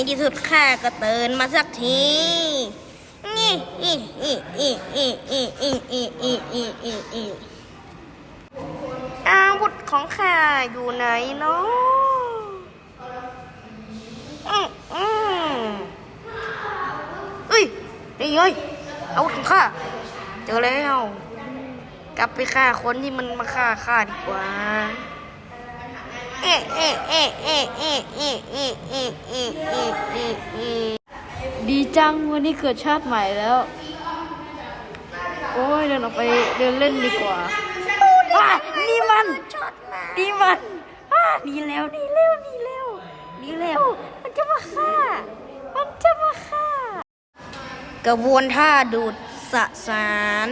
ในที่สุดข้าก็เตื่นมาสักทีนี่อิอิอิอิอิอิอิอิอิอิอิอาวุธของข้าอยู่ไหนเนาะอืมอืมเอ้ยนี่เฮ้ยอาวุธของข้าเจอแล้ว กลับไปฆ่าคนที่มันมาฆ่าข้าดีกว่า ดีจังวันนี้เกิดชาติใหม่แล้ว โอ้ยเดินออกไปเดินเล่นดีกว่าว้านี่มันช็อตมานี่มันว้าดีแล้วดีแล้วดีแล้วดีแล้วมันจะมาฆ่า มันจะมาฆ่า กระบวนท่าดูดสสาร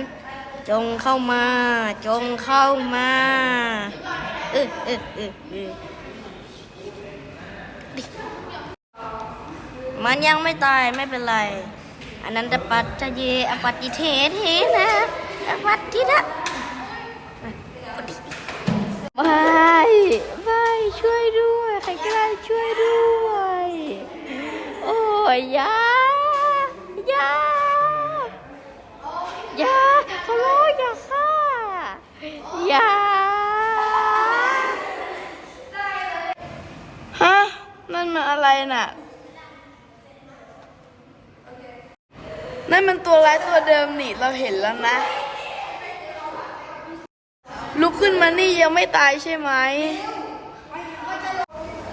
จงเข้ามา จงเข้ามา เออเออเออเออมันยังไม่ตายไม่เป็นไร อันนั้นตปัดจจเยอปัตติเทเทนะอปัตตินะไม่ไม่ช่วยด้วย ใครก็ได้ช่วยด้วย โอ้ยยาอยาอยาขอร้องอย่าฆ่าอย่าฮะ นั่นมันอะไรน่ะ นั่นมันตัวร้ายตัวเดิมนี่เราเห็นแล้วนะ ลุกขึ้นมานี่ยังไม่ตายใช่ไหม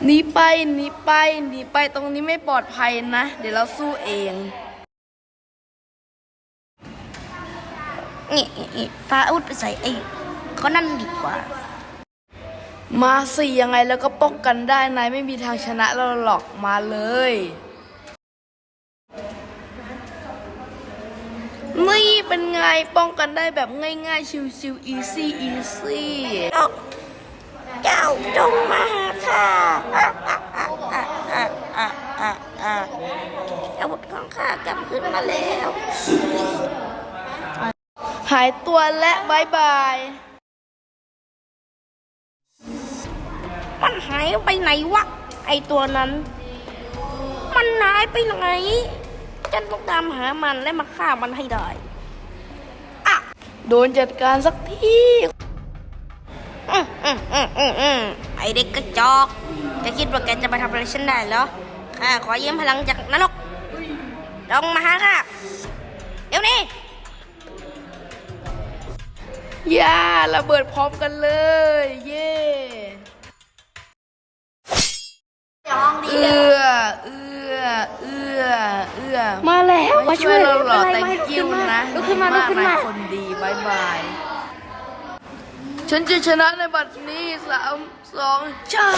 หนีไปหนีไปหนีไปตรงนี้ไม่ปลอดภัยนะ เดี๋ยวเราสู้เองนี่นี่พาอาวุธไปใส่ไอ้เขานั่นดีกว่า มาสิยังไงแล้วก็ป้องกันได้นายไม่มีทางชนะเราหรอกมาเลยนี่เป็นไงป้องกันได้แบบง่ายๆ ชิวๆ easy easy เจ้าเจ้าจงมาหาข้าอะอะอะอะอะอะอะอาวุธของข้ากลับขึ้นมาแล้ว หายตัวและบายบาย หายไปไหนวะ ไอตัวนั้น มันหายไปไหน ฉันต้องตามหามันและมาฆ่ามันให้ได้อะโดนจัดการสักทีอืมอืมอืมอืมอืมไอเด็กกระจอกจะคิดว่าแกจะมาทำอะไรฉันได้เหรอข้าขอยืมพลังจากนรกลงมาหาข้าเดี๋ยวนี้ย่าระเบิดพร้อมกันเลย เย่ อมาแล้วมาช่วยเราหรอแต่กิ้วนะลุกขึ้นมาลุกขึ้นมาคนดีบายบาย ฉันจะชนะในบัดนี้สามสองจ้า